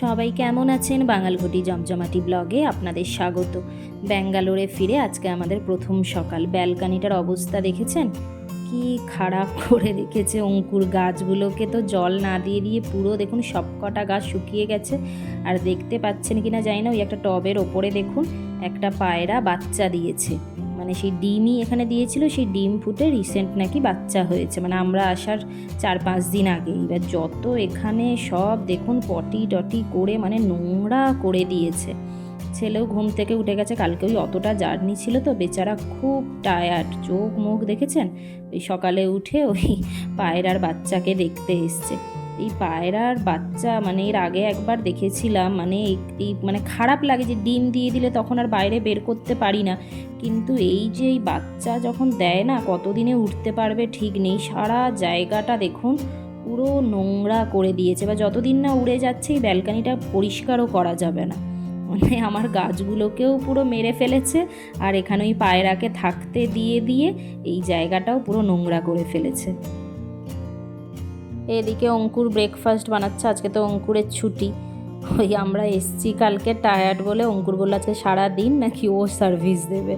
সবাই কেমন আছেন? বাঙালঘটি জমজমাটি ব্লগে আপনাদের স্বাগত। ব্যাঙ্গালোরে ফিরে আজকে আমাদের প্রথম সকাল। ব্যালকানিটার অবস্থা দেখেছেন? কি খারাপ করে রেখেছে অঙ্কুর গাছগুলোকে তো জল না দিয়ে দিয়ে পুরো দেখুন সবকটা গাছ শুকিয়ে গেছে। আর দেখতে পাচ্ছেন কি না জানি না, ওই একটা টবের ওপরে দেখুন। একটা পায়রা বাচ্চা দিয়েছে। মানে সেই ডিমই এখানে দিয়েছিল, সেই ডিম ফুটে রিসেন্ট নাকি বাচ্চা হয়েছে। মানে আমরা আসার চার পাঁচ দিন আগে। এবার যত এখানে সব দেখুন পটি টটি করে মানে নোংরা করে দিয়েছে। ছেলেও ঘুম থেকে উঠে গেছে, কালকে ওই অতটা জার্নি ছিল তো, বেচারা খুব টায়ার্ড চোখ মুখ দেখেছেন? ওই সকালে উঠে ওই পায়রার বাচ্চাকে দেখতে এসছে। এই পায়রার বাচ্চা মানে এর আগে একবার দেখেছিলাম মানে এই- মানে খারাপ লাগে যে ডিম দিয়ে দিলে তখন আর বাইরে বের করতে পারি না। কিন্তু এই যে এই বাচ্চা যখন দেয় না, কতদিনে উঠতে পারবে ঠিক নেই। সারা জায়গাটা দেখুন, পুরো নোংরা করে দিয়েছে। বা যতদিন না উড়ে যাচ্ছে, এই ব্যালকানিটা পরিষ্কারও করা যাবে না। মানে আমার গাছগুলোকেও পুরো মেরে ফেলেছে, আর এখানে ওই পায়রাকে থাকতে দিয়ে দিয়ে এই জায়গাটাও পুরো নোংরা করে ফেলেছে। এদিকে অঙ্কুর ব্রেকফাস্ট বানাচ্ছে, আজকে তো অঙ্কুরের ছুটি। ওই আমরা এসছি কালকে টায়ার্ড বলে, অঙ্কুর বলল আজকে সারা দিন নাকি ও সার্ভিস দেবে।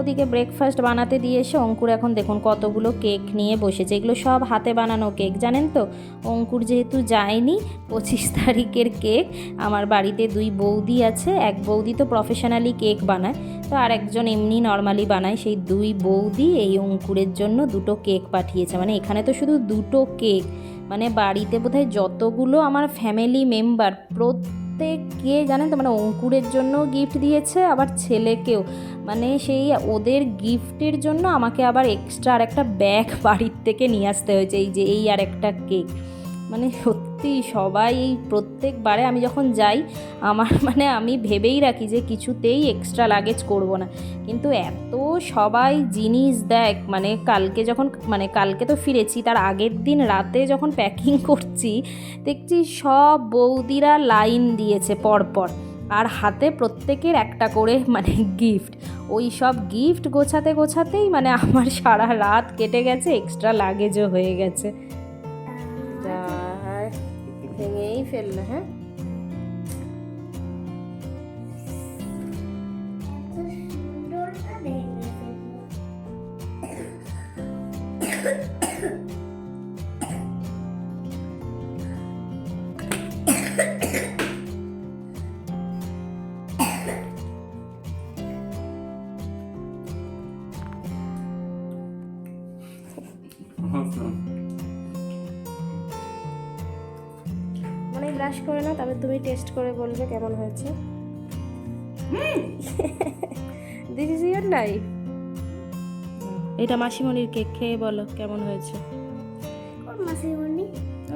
ওদিকে ব্রেকফাস্ট বানাতে দিয়ে এসে অঙ্কুর এখন দেখুন কতগুলো কেক নিয়ে বসেছে। এগুলো সব হাতে বানানো কেক জানেন তো? অঙ্কুর যেহেতু যায়নি, পঁচিশ তারিখের কেক আমার বাড়িতে দুই বৌদি আছে, এক বৌদি তো প্রফেশনালি কেক বানায়, তো আর একজন এমনি নর্মালি বানায়। সেই দুই বৌদি এই অঙ্কুরের জন্য দুটো কেক পাঠিয়েছে। মানে এখানে তো শুধু দুটো কেক মানে বাড়িতে বোধহয় যতগুলো আমার ফ্যামিলি মেম্বার প্রত্যেককে জানেন তো মানে অঙ্কুরের জন্য গিফট দিয়েছে, আবার ছেলেকেও। মানে সেই ওদের গিফটের জন্য আমাকে আবার এক্সট্রা আর একটা ব্যাগ বাড়ির থেকে নিয়ে আসতে হয়েছে, এই যে, এই আর একটা কেক মানে সত্যি সবাই এই প্রত্যেকবারে আমি যখন যাই, আমার মানে আমি ভেবেই রাখি যে কিছুতেই এক্সট্রা লাগেজ করব না। কিন্তু এত সবাই জিনিস দেখ মানে কালকে যখন মানে কালকে তো ফিরেছি, তার আগের দিন রাতে যখন প্যাকিং করছি, দেখছি সব বৌদিরা লাইন দিয়েছে পরপর। আর হাতে প্রত্যেকের একটা করে মানে গিফট ওই সব গিফট গোছাতে গোছাতেই মানে আমার সারা রাত কেটে গেছে এক্সট্রা লাগেজও হয়ে গেছে। फैलना है awesome. ব্রাশ করে নাও তবে তুমি টেস্ট করে বলবে কেমন হয়েছে। দিস ইজ ইয়ার লাইফ এটা মাসিমণির কেক খেয়ে বলো কেমন হয়েছে। মাসিমণি?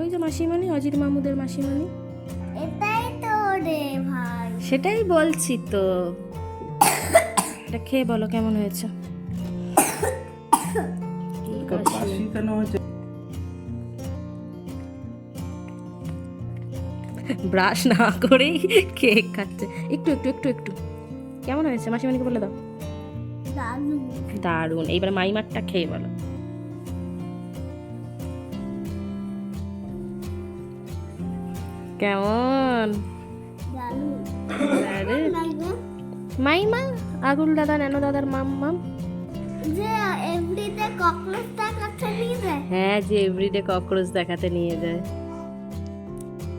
ওই যে মাসিমণি অজিত মামুদের মাসিমণি। এটাই তো রে ভাই। সেটাই বলছি তো। এটা খেয়ে বলো কেমন হয়েছে? ব্রাশ না করেই কেক খাচ্ছে। একটু একটু একটু একটু। কেমন হয়েছে? মাসিমণিকে বলে দাও। দারুণ। এইবার মাইমারটা খেয়ে বলো। কেমন? মাইমা? আগুল দাদা ন্যানো দাদার মাম মাম। যে নিয়ে যায়। হ্যাঁ যে এভরিডে ককরোচ দেখাতে নিয়ে যায়।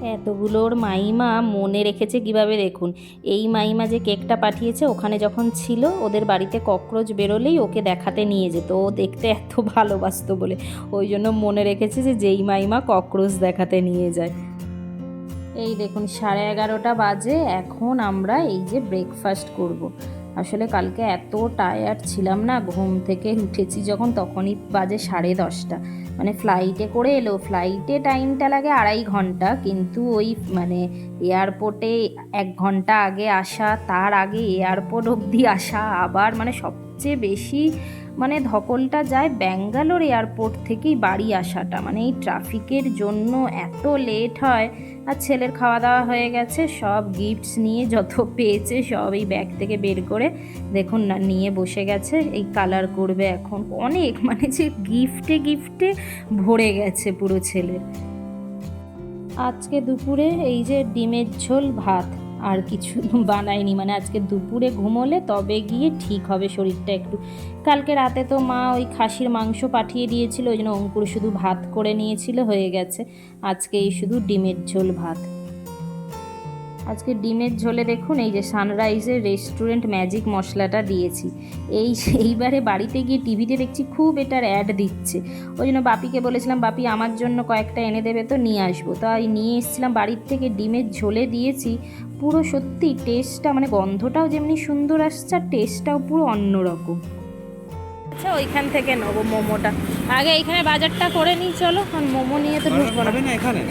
এতগুলোর মাইমা মনে রেখেছে কীভাবে দেখুন। এই মাইমা যে কেকটা পাঠিয়েছে, ওখানে যখন ছিল, ওদের বাড়িতে ককরোচ বেরোলেই ওকে দেখাতে নিয়ে যেত। ও দেখতে এত ভালোবাসতো বলে। ওই জন্য মনে রেখেছে যে যেই মাইমা ককরোচ দেখাতে নিয়ে যায়। এই দেখুন, সাড়ে এগারোটা বাজে। এখন আমরা এই যে ব্রেকফাস্ট করব। আসলে কালকে এত টায়ার্ড ছিলাম না, ঘুম থেকে উঠেছি যখন, তখনই বাজে সাড়ে দশটা। মানে ফ্লাইটে করে এলো। ফ্লাইটে টাইমটা লাগে আড়াই ঘণ্টা, কিন্তু ওই মানে এয়ারপোর্টে এক ঘণ্টা আগে আসা, তার আগে এয়ারপোর্ট অবধি আসা, আবার মানে সবচেয়ে বেশি মানে ধকলটা যায় ব্যাঙ্গালোর এয়ারপোর্ট থেকেই বাড়ি আসাটা। মানে এই ট্রাফিকের জন্য এত লেট হয়, আর ছেলের খাওয়া দাওয়া হয়ে গেছে, সব গিফটস নিয়ে যত পেয়েছে সব এই ব্যাগ থেকে বের করে দেখুন না, নিয়ে বসে গেছে, এই কালার করবে এখন অনেক মানে যে গিফটে গিফটে ভরে গেছে পুরো ছেলের। আজকে দুপুরে এই যে ডিমের ঝোল ভাত আর কিছু বানায়নি। মানে আজকে দুপুরে ঘুমোলে তবে গিয়ে ঠিক হবে শরীরটা একটু। কালকে রাতে তো মা ওই খাসির মাংস পাঠিয়ে দিয়েছিল, ওই জন্য অঙ্কুর শুধু ভাত করে নিয়েছিল, হয়ে গেছে। আজকে এই শুধু ডিমের ঝোল ভাত। আজকে ডিমের ঝোলে দেখুন এই যে সানরাইজের রেস্টুরেন্ট ম্যাজিক মশলাটা দিয়েছি। এই এইবারে বাড়িতে গিয়ে টিভিতে দেখছি খুব এটার অ্যাড দিচ্ছে। ওই জন্য বাপিকে বলেছিলাম বাপি আমার জন্য কয়েকটা এনে দেবে তো নিয়ে আসব। তাই নিয়ে এসেছিলাম বাড়ির থেকে ডিমের ঝোলে দিয়েছি। পুরো সত্যি টেস্টটা মানে গন্ধটাও যেমনি সুন্দর আসছে আর টেস্টটাও পুরো অন্যরকম। আচ্ছা ওইখান থেকে নেব মোমোটা। আগে এইখানে বাজারটা করে নিই চলো। কারণ মোমো নিয়ে তো ঢুকবো না। না এখানে?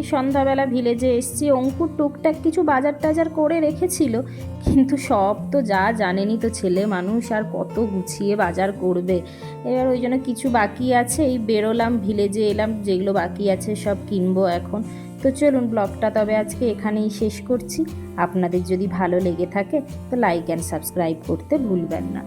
এই সন্ধ্যাবেলা ভিলেজে এসছি, অঙ্কুর টুকটাক কিছু বাজার টাজার করে রেখেছিল। কিন্তু সব তো যা জানেনি তো ছেলে মানুষ, আর কত গুছিয়ে বাজার করবে। এবার ওই জন্য কিছু বাকি আছে, এই বেরোলাম, ভিলেজে এলাম, যেগুলো বাকি আছে সব কিনবো এখন। তো চলুন, ব্লগটা তবে আজকে এখানেই শেষ করছি। আপনাদের যদি ভালো লেগে থাকে, তো লাইক অ্যান্ড সাবস্ক্রাইব করতে ভুলবেন না।